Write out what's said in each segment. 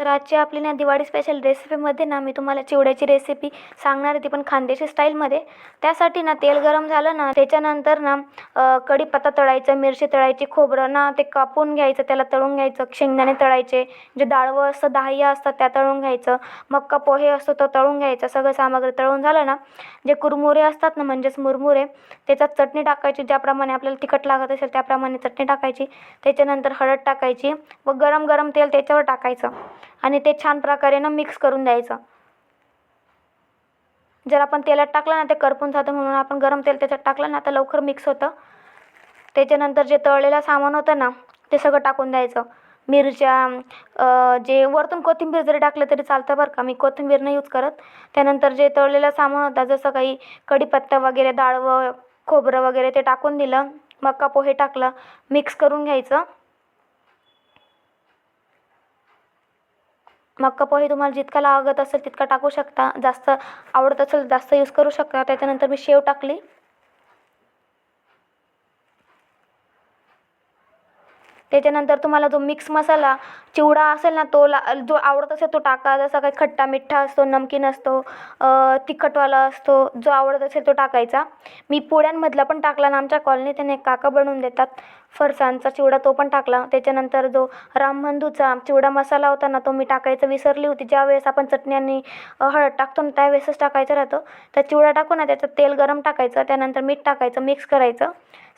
तर आजची आपली ना दिवाळी स्पेशल रेसिपीमध्ये ना मी तुम्हाला चिवड्याची रेसिपी सांगणार आहे ती पण खानदेशी स्टाईलमध्ये त्यासाठी ना तेल गरम झालं ना त्याच्यानंतर ना कढीपत्ता तळायचं मिरची तळायची खोबरं ना ते कापून घ्यायचं त्याला तळून घ्यायचं शेंगदाणे तळायचे जे डाळवं असतं दहाया असतात त्या तळून घ्यायचं मक्का पोहे असतो तो तळून घ्यायचं सगळं सामग्री तळून झालं ना जे कुरमुरे असतात ना म्हणजेच मुरमुरे त्याच्यात चटणी टाकायची ज्याप्रमाणे आपल्याला तिखट लागत असेल त्याप्रमाणे चटणी टाकायची त्याच्यानंतर हळद टाकायची व गरम गरम तेल त्याच्यावर टाकायचं. आणि ते छान प्रकारे ना मिक्स करून द्यायचं. जर आपण तेलात टाकलं ना ते करपून जातं म्हणून आपण गरम तेल त्याच्यात टाकलं ना तर लवकर मिक्स होतं. त्याच्यानंतर जे तळलेलं सामान होतं ना ते सगळं टाकून द्यायचं. मिरच्या जे वरतून कोथिंबीर जरी टाकलं तरी चालतं बरं का. मी कोथिंबीर नाही यूज करत. त्यानंतर जे तळलेलं सामान होतं जसं काही कढीपत्ता वगैरे डाळवं खोबरं वगैरे ते टाकून दिलं. मका पोहे टाकलं मिक्स करून घ्यायचं. मक्का पोहे तुम्हाला जितका लागत असेल तितका टाकू शकता. जास्त आवडत असेल जास्त यूज करू शकता. त्याच्यानंतर मी शेव टाकली. त्याच्यानंतर तुम्हाला जो मिक्स मसाला चिवडा असेल ना तो ला जो आवडत असेल तो टाका. जसा काही खट्टा मिठ्ठा असतो नमकीन असतो तिखटवाला असतो जो आवडत असेल तो टाकायचा. मी पोळ्यांमधला पण टाकला ना आमच्या कॉलनीत त्याने एक काका बनवून देतात. फरसाणचा चिवडा तो पण टाकला. त्याच्यानंतर जो रामबंधूचा चिवडा मसाला होता ना तो मी टाकायचं विसरली होती. ज्यावेळेस आपण चटणी आणि हळद टाकतो ना त्यावेळेसच टाकायचं राहतं. तर चिवडा टाकू ना त्याच्यात तेल गरम टाकायचं त्यानंतर मीठ टाकायचं मिक्स करायचं.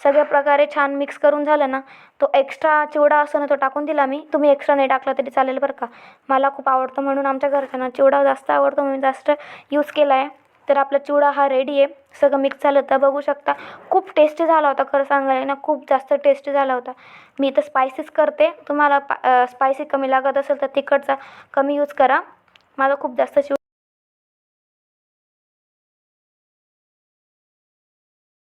सगळ्या प्रकारे छान मिक्स करून झालं ना तो एक्स्ट्रा चिवडा असतो ना तो टाकून दिला मी. तुम्ही एक्स्ट्रा नाही टाकला तरी चालेल बरं का. मला खूप आवडतं म्हणून आमच्या घरच्यांना चिवडा जास्त आवडतो म्हणून जास्त यूज केला आहे तर आपला चिवडा हा रेडी आहे. सगळं मिक्स झालं तर बघू शकता खूप टेस्टी झाला होता खरं सांगायला ना. खूप जास्त टेस्टी झाला होता. मी तर स्पायसीच करते. तुम्हाला स्पायसी कमी लागत असेल तर तिखटचा कमी यूज करा. मला खूप जास्त शिव